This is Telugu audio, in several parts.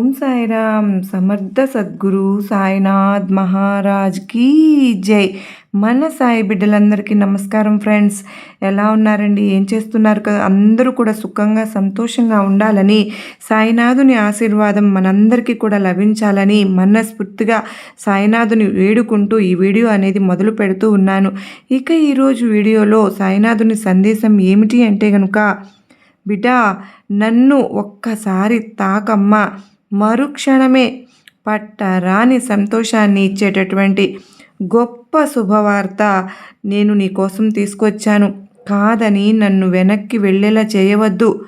ఓం సాయిరామ్. సమర్థ సద్గురు సాయినాథ్ మహారాజ్ కీ జై. మన సాయి బిడ్డలందరికీ నమస్కారం ఫ్రెండ్స్. ఎలా ఉన్నారండి? ఏం చేస్తున్నారు? కదా అందరూ కూడా సుఖంగా సంతోషంగా ఉండాలని సాయినాథుని ఆశీర్వాదం మనందరికీ కూడా లభించాలని మనస్ఫూర్తిగా సాయినాథుని వేడుకుంటూ ఈ వీడియో అనేది మొదలు పెడుతూ ఉన్నాను. ఇక ఈరోజు వీడియోలో సాయినాథుని సందేశం ఏమిటి అంటే కనుక బిడ్డ నన్ను ఒక్కసారి తాకమ్మ. మరుక్షణమే పట్టరాని సంతోషాన్ని ఇచ్చేటటువంటి గొప్ప శుభవార్త నేను నీ కోసం తీసుకొచ్చాను. కాదని నన్ను వెనక్కి వెళ్ళేలా చేయవద్దు.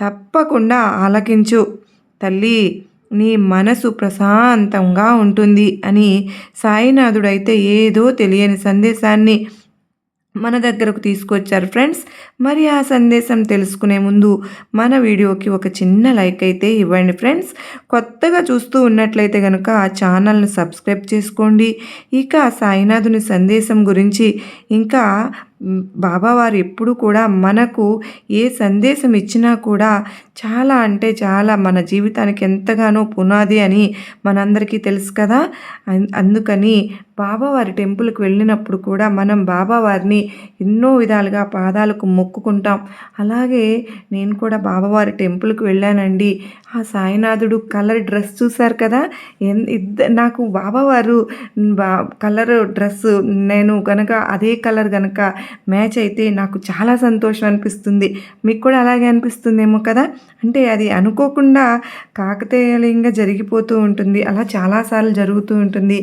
తప్పకుండా ఆలకించు. తల్లి నీ మనసు ప్రశాంతంగా ఉంటుంది అని సాయినాథుడైతే ఏదో తెలియని సందేశాన్ని మన దగ్గరకు తీసుకొచ్చారు ఫ్రెండ్స్. మరి ఆ సందేశం తెలుసుకునే ముందు మన వీడియోకి ఒక చిన్న లైక్ అయితే ఇవ్వండి ఫ్రెండ్స్. కొత్తగా చూస్తూ ఉన్నట్లయితే కనుక ఆ ఛానల్ని సబ్స్క్రైబ్ చేసుకోండి. ఇక సాయినాథుని సందేశం గురించి ఇంకా బాబావారు ఎప్పుడు కూడా మనకు ఏ సందేశం ఇచ్చినా కూడా చాలా అంటే చాలా మన జీవితానికి ఎంతగానో పునాది అని మనందరికీ తెలుసు కదా. అందుకని బాబావారి టెంపుల్కి వెళ్ళినప్పుడు కూడా మనం బాబావారిని ఎన్నో విధాలుగా పాదాలకు మొక్కుకుంటాం. అలాగే నేను కూడా బాబావారి టెంపుల్కి వెళ్ళానండి. ఆ సాయినాథుడు కలర్ డ్రెస్ చూశారు కదా? ఇద్ద నాకు బాబావారు బా కలర్ డ్రెస్ నేను కనుక అదే కలర్ కనుక మ్యాచ్ అయితే నాకు చాలా సంతోషం అనిపిస్తుంది. మీకు కూడా అలాగే అనిపిస్తుందేమో కదా? అంటే అది అనుకోకుండా కాకతీయంగా జరిగిపోతూ ఉంటుంది. అలా చాలాసార్లు జరుగుతూ ఉంటుంది.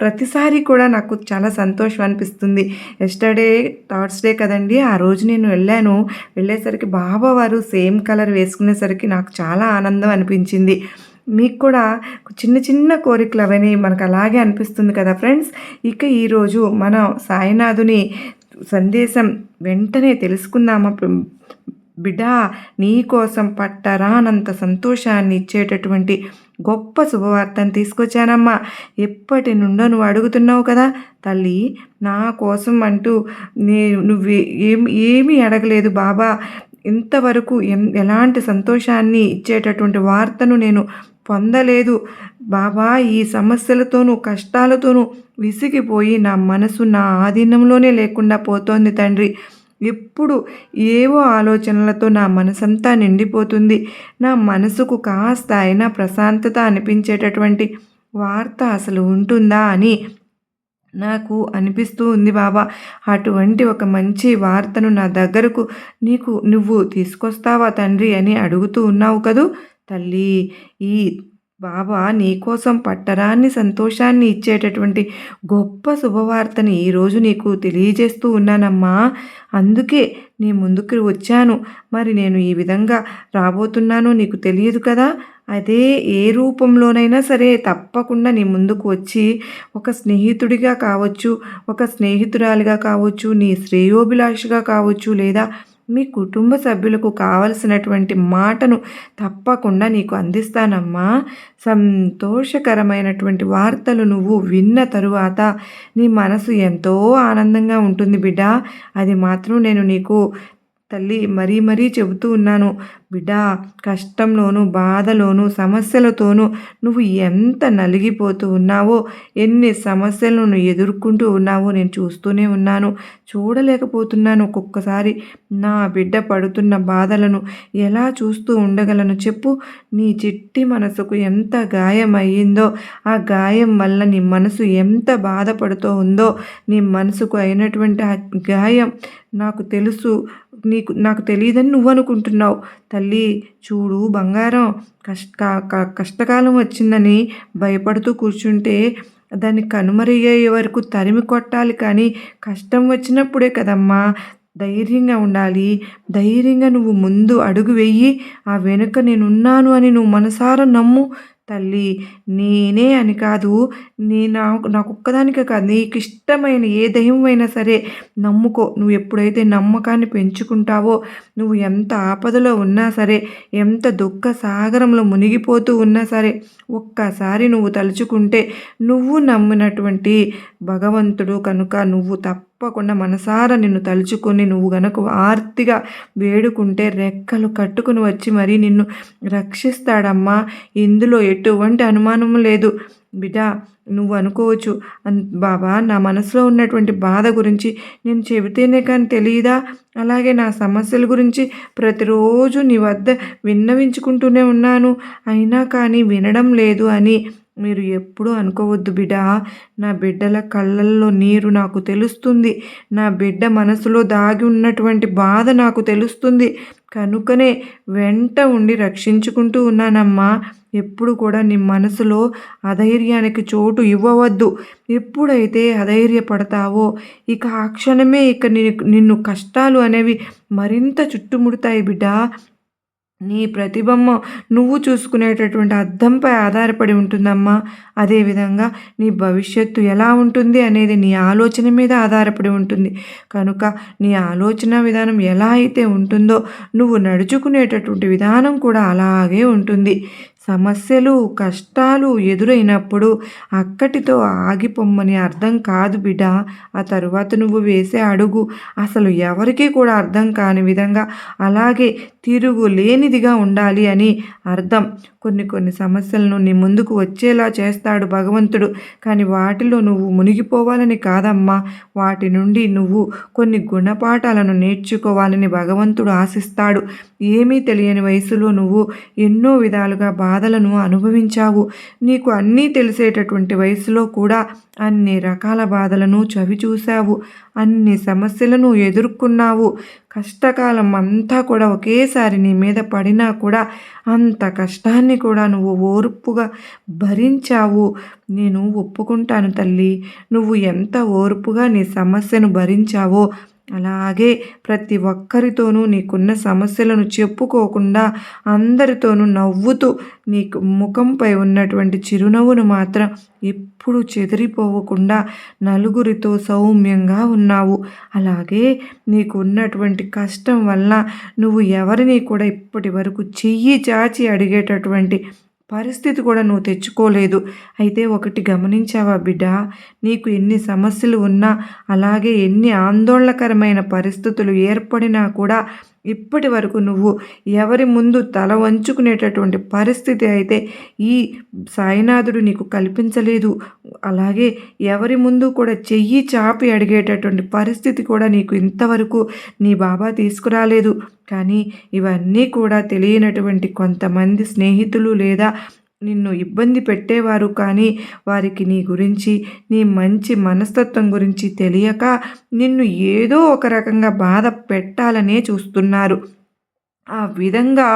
ప్రతిసారి కూడా నాకు చాలా సంతోషం అనిపిస్తుంది. ఎస్టర్డే థర్స్డే కదండి ఆ రోజు నేను వెళ్ళాను. వెళ్ళేసరికి బాబావారు సేమ్ కలర్ వేసుకునేసరికి నాకు చాలా చాలా ఆనందం అనిపించింది. మీకు కూడా చిన్న చిన్న కోరికలు అవన్నీ మనకు అలాగే అనిపిస్తుంది కదా ఫ్రెండ్స్? ఇక ఈరోజు మనం సాయినాథుని సందేశం వెంటనే తెలుసుకుందామా బిడ్డా నీకోసం పట్టరానంత సంతోషాన్ని ఇచ్చేటటువంటి గొప్ప శుభవార్తను తీసుకొచ్చానమ్మా. ఎప్పటి నుండో నువ్వు అడుగుతున్నావు కదా తల్లి నా కోసం అంటూ నే నువ్వు ఏమి ఏమీ అడగలేదు బాబా. ఇంతవరకు ఎలాంటి సంతోషాన్ని ఇచ్చేటటువంటి వార్తను నేను పొందలేదు. బాబా ఈ సమస్యలతోనూ కష్టాలతోనూ విసిగిపోయి నా మనసు నా ఆధీనంలోనే లేకుండా పోతోంది తండ్రి. ఎప్పుడు ఏవో ఆలోచనలతో నా మనసంతా నిండిపోతుంది. నా మనసుకు కాస్త అయినా ప్రశాంతత అనిపించేటటువంటి వార్త అసలు ఉంటుందా అని నాకు అనిపిస్తూ ఉంది బాబా. అటువంటి ఒక మంచి వార్తను నా దగ్గరకు నీకు నువ్వు తీసుకొస్తావా తండ్రి అని అడుగుతూ ఉన్నావు కదూ? తల్లి ఈ బాబా నీకోసం పట్టరాన్ని సంతోషాన్ని ఇచ్చేటటువంటి గొప్ప శుభవార్తని ఈరోజు నీకు తెలియజేస్తూ ఉన్నానమ్మా. అందుకే నీ ముందుకు వచ్చాను. మరి నేను ఈ విధంగా రాబోతున్నాను నీకు తెలియదు కదా? అదే ఏ రూపంలోనైనా సరే తప్పకుండా నీ ముందుకు వచ్చి ఒక స్నేహితుడిగా కావచ్చు ఒక స్నేహితురాలిగా కావచ్చు నీ శ్రేయోభిలాషిగా కావచ్చు లేదా మీ కుటుంబ సభ్యులకు కావలసినటువంటి మాటను తప్పకుండా నీకు అందిస్తానమ్మా. సంతోషకరమైనటువంటి వార్తలు నువ్వు విన్న తరువాత నీ మనసు ఎంతో ఆనందంగా ఉంటుంది బిడ్డ. అది మాత్రం నేను నీకు తల్లి మరీ మరీ చెబుతూ ఉన్నాను. బిడ్డ కష్టంలోనూ బాధలోనూ సమస్యలతోనూ నువ్వు ఎంత నలిగిపోతూ ఉన్నావో ఎన్ని సమస్యలను ఎదుర్కొంటూ ఉన్నావో నేను చూస్తూనే ఉన్నాను. చూడలేకపోతున్నాను ఒక్కొక్కసారి. నా బిడ్డ పడుతున్న బాధలను ఎలా చూస్తూ ఉండగలను చెప్పు. నీ చిట్టి మనసుకు ఎంత గాయం అయ్యిందో ఆ గాయం వల్ల నీ మనసు ఎంత బాధపడుతూ ఉందో నీ మనసుకు అయినటువంటి ఆ గాయం నాకు తెలుసు. నీకు నాకు తెలియదని నువ్వు అనుకుంటున్నావు. తల్లి చూడు బంగారం కష్ట కష్టకాలం వచ్చిందని భయపడుతూ కూర్చుంటే దాన్ని కనుమరయ్యే వరకు తరిమి కొట్టాలి కానీ కష్టం వచ్చినప్పుడే కదమ్మా. ధైర్యంగా ఉండాలి. ధైర్యంగా నువ్వు ముందు అడుగు వెయ్యి ఆ వెనుక నేనున్నాను అని నువ్వు మనసారా నమ్ము. తల్లి నేనే అని కాదు. నీ నాకు నాకు ఒక్కదానికే కాదు. నీకు ఇష్టమైన ఏ దైవమైనా సరే నమ్ముకో. నువ్వు ఎప్పుడైతే నమ్మకాన్ని పెంచుకుంటావో నువ్వు ఎంత ఆపదలో ఉన్నా సరే ఎంత దుఃఖ సాగరంలో మునిగిపోతూ ఉన్నా సరే ఒక్కసారి నువ్వు తలుచుకుంటే నువ్వు నమ్మినటువంటి భగవంతుడు కనుక నువ్వు తప్ప తప్పకుండా మనసారా నిన్ను తలుచుకొని నువ్వు గనక ఆర్తిగా వేడుకుంటే రెక్కలు కట్టుకుని వచ్చి మరీ నిన్ను రక్షిస్తాడమ్మా. ఇందులో ఎటువంటి అనుమానం లేదు. బిడ్డ నువ్వు అనుకోవచ్చు. బాబా నా మనసులో ఉన్నటువంటి బాధ గురించి నేను చెబితేనే కానీ తెలియదా? అలాగే నా సమస్యల గురించి ప్రతిరోజు నీ వద్ద విన్నవించుకుంటూనే ఉన్నాను. అయినా కానీ వినడం లేదు అని మీరు ఎప్పుడూ అనుకోవద్దు బిడ్డ నా బిడ్డల కళ్ళల్లో నీరు నాకు తెలుస్తుంది. నా బిడ్డ మనసులో దాగి ఉన్నటువంటి బాధ నాకు తెలుస్తుంది. కనుకనే వెంట ఉండి రక్షించుకుంటూ ఉన్నానమ్మా. ఎప్పుడు కూడా నీ మనసులో అధైర్యానికి చోటు ఇవ్వవద్దు. ఎప్పుడైతే అధైర్యపడతావో ఇక ఆ క్షణమే ఇక నిన్ను కష్టాలు అనేవి మరింత చుట్టుముడతాయి బిడ్డ నీ ప్రతిబొమ్మ నువ్వు చూసుకునేటటువంటి అద్దంపై ఆధారపడి ఉంటుందమ్మా. అదేవిధంగా నీ భవిష్యత్తు ఎలా ఉంటుంది అనేది నీ ఆలోచన మీద ఆధారపడి ఉంటుంది. కనుక నీ ఆలోచన విధానం ఎలా అయితే ఉంటుందో నువ్వు నడుచుకునేటటువంటి విధానం కూడా అలాగే ఉంటుంది. సమస్యలు కష్టాలు ఎదురైనప్పుడు అక్కటితో ఆగిపోమ్మని అర్థం కాదు బిడ్డ. ఆ తరువాత నువ్వు వేసే అడుగు అసలు ఎవరికీ కూడా అర్థం కాని విధంగా అలాగే తిరుగు లేనిదిగా ఉండాలి అని అర్థం. కొన్ని కొన్ని సమస్యలను నీ ముందుకు వచ్చేలా చేస్తాడు భగవంతుడు. కానీ వాటిలో నువ్వు మునిగిపోవాలని కాదమ్మా. వాటి నుండి నువ్వు కొన్ని గుణపాఠాలను నేర్చుకోవాలని భగవంతుడు ఆశిస్తాడు. ఏమీ తెలియని వయసులో నువ్వు ఎన్నో విధాలుగా బాధలను అనుభవించావు. నీకు అన్నీ తెలిసేటటువంటి వయసులో కూడా అన్ని రకాల బాధలను చవి చూశావు అన్ని సమస్యలను ఎదుర్కొన్నావు. కష్టకాలం అంతా కూడా ఒకేసారి నీ మీద పడినా కూడా అంత కష్టాన్ని కూడా నువ్వు ఓర్పుగా భరించావు. నేను ఒప్పుకుంటాను తల్లి. నువ్వు ఎంత ఓర్పుగా నీ సమస్యను భరించావో అలాగే ప్రతి ఒక్కరితోనూ నీకున్న సమస్యలను చెప్పుకోకుండా అందరితోనూ నవ్వుతూ నీకు ముఖంపై ఉన్నటువంటి చిరునవ్వును మాత్రం ఎప్పుడు చెదిరిపోవకుండా నలుగురితో సౌమ్యంగా ఉన్నావు. అలాగే నీకు ఉన్నటువంటి కష్టం వల్ల నువ్వు ఎవరిని కూడా ఇప్పటి వరకు చెయ్యి చాచి అడిగేటటువంటి పరిస్థితి కూడా నువ్వు తెచ్చుకోలేదు. అయితే ఒకటి గమనించావా బిడ్డ? నీకు ఎన్ని సమస్యలు ఉన్నా అలాగే ఎన్ని ఆందోళనకరమైన పరిస్థితులు ఏర్పడినా కూడా ఇప్పటి వరకు నువ్వు ఎవరి ముందు తల వంచుకునేటటువంటి పరిస్థితి అయితే ఈ సాయినాథుడు నీకు కల్పించలేదు. అలాగే ఎవరి ముందు కూడా చెయ్యి చాపి అడిగేటటువంటి పరిస్థితి కూడా నీకు ఇంతవరకు నీ బాబా తీసుకురాలేదు. కానీ ఇవన్నీ కూడా తెలియనటువంటి కొంతమంది స్నేహితులు లేదా నిన్ను ఇబ్బంది పెట్టేవారు కానీ వారికి నీ గురించి నీ మంచి మనస్తత్వం గురించి తెలియక నిన్ను ఏదో ఒక రకంగా బాధ పెట్టాలనే చూస్తున్నారు. ఆ విధంగా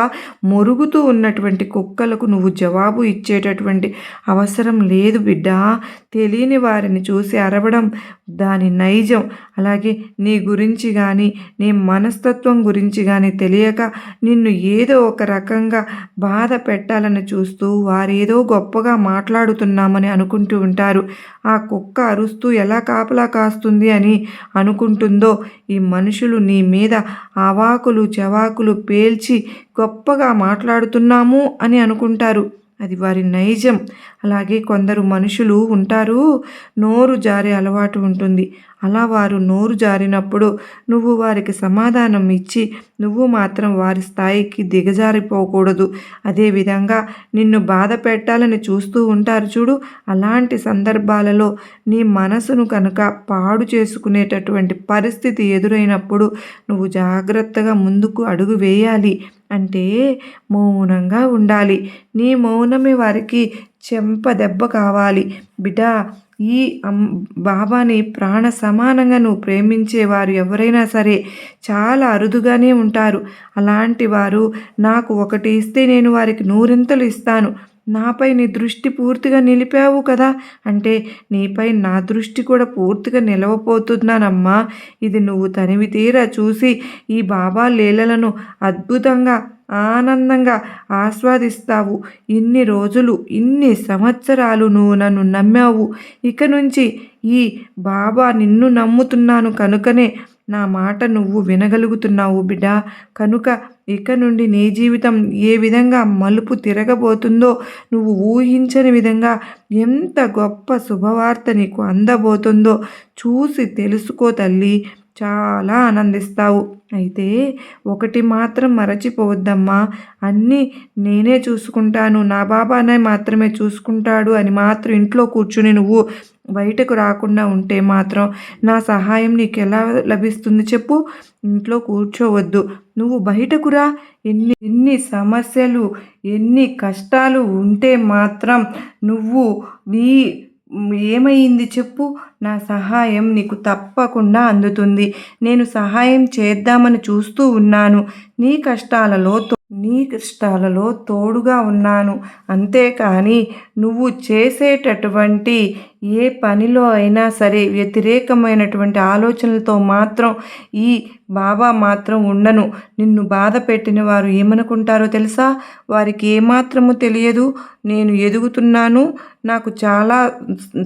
మొరుగుతూ ఉన్నటువంటి కుక్కలకు నువ్వు జవాబు ఇచ్చేటటువంటి అవసరం లేదు బిడ్డ. తెలియని వారిని చూసి అరవడం దాని నైజం. అలాగే నీ గురించి కానీ నీ మనస్తత్వం గురించి కానీ తెలియక నిన్ను ఏదో ఒక రకంగా బాధ పెట్టాలని చూస్తూ వారేదో గొప్పగా మాట్లాడుతున్నామని అనుకుంటూ ఉంటారు. ఆ కుక్క అరుస్తూ ఎలా కాపలా కాస్తుంది అని అనుకుంటుందో ఈ మనుషులు నీ మీద అవాకులు చవాకులు తేల్చి గొప్పగా మాట్లాడుతున్నాము అని అనుకుంటారు. అది వారి నైజం. అలాగే కొందరు మనుషులు ఉంటారు. నోరు జారే అలవాటు ఉంటుంది. అలా వారు నోరు జారినప్పుడు నువ్వు వారికి సమాధానం ఇచ్చి నువ్వు మాత్రం వారి స్థాయికి దిగజారిపోకూడదు. అదేవిధంగా నిన్ను బాధ పెట్టాలని చూస్తూ ఉంటారు చూడు అలాంటి సందర్భాలలో నీ మనసును కనుక పాడు చేసుకునేటటువంటి పరిస్థితి ఎదురైనప్పుడు నువ్వు జాగ్రత్తగా ముందుకు అడుగు వేయాలి. అంటే మౌనంగా ఉండాలి. నీ మౌనమే వారికి చెంప దెబ్బ కావాలి. బిడ్డా ఈ బాబాని ప్రాణ సమానంగా నువ్వు ప్రేమించేవారు ఎవరైనా సరే చాలా అరుదుగానే ఉంటారు. అలాంటి వారు నాకు ఒకటి ఇస్తే నేను వారికి నూరింతలు ఇస్తాను. నాపై నీ దృష్టి పూర్తిగా నిలిపావు కదా. అంటే నీపై నా దృష్టి కూడా పూర్తిగా నిలవపోతున్నానమ్మా. ఇది నువ్వు తనివి తీరా చూసి ఈ బాబా లీలలను అద్భుతంగా ఆనందంగా ఆస్వాదిస్తావు. ఇన్ని రోజులు ఇన్ని సంవత్సరాలు నువ్వు నన్ను నమ్మావు. ఇక నుంచి ఈ బాబా నిన్ను నమ్ముతున్నాను కనుకనే నా మాట నువ్వు వినగలుగుతున్నావు బిడ్డ. కనుక ఇక నుండి నీ జీవితం ఏ విధంగా మలుపు తిరగబోతుందో నువ్వు ఊహించని విధంగా ఎంత గొప్ప శుభవార్త నీకు అందబోతుందో చూసి తెలుసుకో తల్లి. చాలా ఆనందిస్తావు. అయితే ఒకటి మాత్రం మరచిపోవద్దమ్మా. అన్నీ నేనే చూసుకుంటాను. నా బాబానే మాత్రమే చూసుకుంటాడు అని మాత్రం ఇంట్లో కూర్చుని నువ్వు బయటకు రాకుండా ఉంటే మాత్రం నా సహాయం నీకు ఎలా లభిస్తుంది చెప్పు. ఇంట్లో కూర్చోవద్దు. నువ్వు బయటకు రా. ఎన్ని ఎన్ని సమస్యలు ఎన్ని కష్టాలు ఉంటే మాత్రం నువ్వు నీ ఏమైంది చెప్పు. నా సహాయం నీకు తప్పకుండా అందుతుంది. నేను సహాయం చేద్దామని చూస్తూ ఉన్నాను. నీ కష్టాలలో నీ కష్టాలలో తోడుగా ఉన్నాను. అంతేకాని నువ్వు చేసేటటువంటి ఏ పనిలో అయినా సరే వ్యతిరేకమైనటువంటి ఆలోచనలతో మాత్రం ఈ బాబా మాత్రం ఉండను. నిన్ను బాధ పెట్టిన వారు ఏమనుకుంటారో తెలుసా? వారికి ఏమాత్రము తెలియదు. నేను ఎదుగుతున్నాను. నాకు చాలా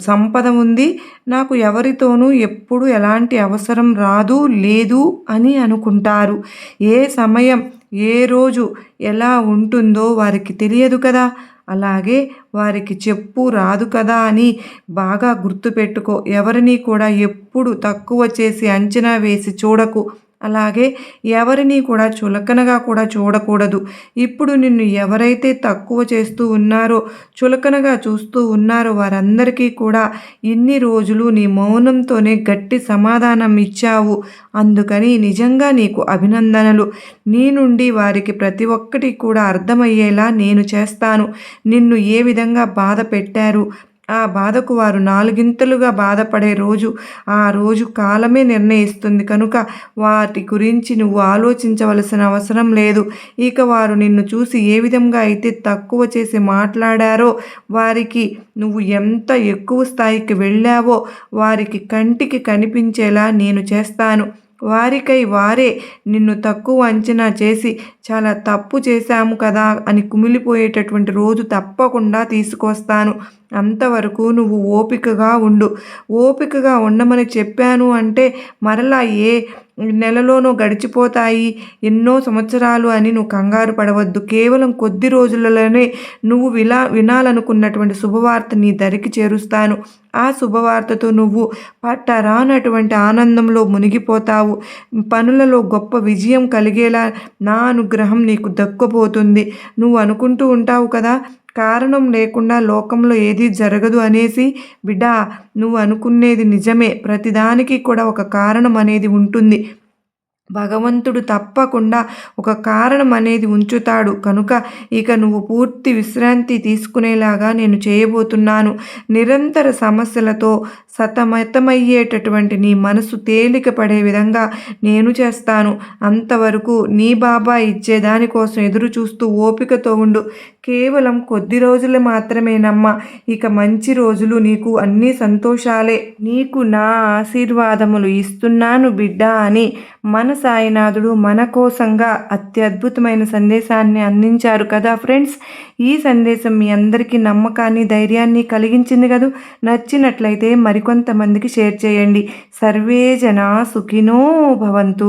సంపద ఉంది. నాకు ఎవరితోనూ ఎప్పుడు ఎలాంటి అవసరం రాదు లేదు అని అనుకుంటారు. ఏ సమయం ఏ రోజు ఎలా ఉంటుందో వారికి తెలియదు కదా. అలాగే వారికి చెప్పు రాదు కదా అని బాగా గుర్తుపెట్టుకో. ఎవరిని కూడా ఎప్పుడు తక్కువ చేసి అంచనా వేసి చూడకు. అలాగే ఎవరిని కూడా చులకనగా కూడా చూడకూడదు. ఇప్పుడు నిన్ను ఎవరైతే తక్కువ చేస్తూ ఉన్నారో చులకనగా చూస్తూ ఉన్నారో వారందరికీ కూడా ఇన్ని రోజులు నీ మౌనంతోనే గట్టి సమాధానం ఇచ్చావు. అందుకని నిజంగా నీకు అభినందనలు. నీ నుండి వారికి ప్రతి ఒక్కటి కూడా అర్థమయ్యేలా నేను చేస్తాను. నిన్ను ఏ విధంగా బాధ పెట్టారు ఆ బాధకు వారు నాలుగింతలుగా బాధపడే రోజు ఆ రోజు కాలమే నిర్ణయిస్తుంది. కనుక వాటి గురించి నువ్వు ఆలోచించవలసిన అవసరం లేదు. ఇక వారు నిన్ను చూసి ఏ విధంగా అయితే తక్కువ చేసి మాట్లాడారో వారికి నువ్వు ఎంత ఎక్కువ స్థాయికి వెళ్ళావో వారికి కంటికి కనిపించేలా నేను చేస్తాను. వారికై వారే నిన్ను తక్కువ అంచనా చేసి చాలా తప్పు చేశాము కదా అని కుమిలిపోయేటటువంటి రోజు తప్పకుండా తీసుకొస్తాను. అంతవరకు నువ్వు ఓపికగా ఉండు. ఓపికగా ఉండమని చెప్పాను అంటే మరలా ఏ నెలలోనో గడిచిపోతాయి ఎన్నో సంవత్సరాలు అని నువ్వు కంగారు పడవద్దు. కేవలం కొద్ది రోజులలోనే నువ్వు విలా వినాలనుకున్నటువంటి శుభవార్త నీ దరికి చేరుస్తాను. ఆ శుభవార్తతో నువ్వు పట్టరానటువంటి ఆనందంలో మునిగిపోతావు. పనులలో గొప్ప విజయం కలిగేలా నా అనుగ్రహం నీకు దక్కబోతుంది నువ్వు అనుకుంటూ ఉంటావు కదా కారణం లేకుండా లోకంలో ఏది జరగదు అనేసి బిడ్డా నువ్వు అనుకునేది నిజమే. ప్రతిదానికి కూడా ఒక కారణం అనేది ఉంటుంది. భగవంతుడు తప్పకుండా ఒక కారణం అనేది ఉంచుతాడు. కనుక ఇక నువ్వు పూర్తి విశ్రాంతి తీసుకునేలాగా నేను చేయబోతున్నాను. నిరంతర సమస్యలతో సతమతమయ్యేటటువంటి నీ మనసు తేలిక పడే విధంగా నేను చేస్తాను. అంతవరకు నీ బాబా ఇచ్చే దానికోసం ఎదురు చూస్తూ ఓపికతో ఉండు. కేవలం కొద్ది రోజులు మాత్రమేనమ్మా ఇక మంచి రోజులు నీకు అన్ని సంతోషాలే. నీకు నా ఆశీర్వాదములు ఇస్తున్నాను బిడ్డ అని మన సాయినాథుడు మన కోసంగా అత్యద్భుతమైన సందేశాన్ని అందించారు కదా ఫ్రెండ్స్? ఈ సందేశం మీ అందరికీ నమ్మకాన్ని ధైర్యాన్ని కలిగించింది కదా? నచ్చినట్లయితే మరి మరికొంతమందికి షేర్ చేయండి. సర్వే జన సుఖినో భవంతు.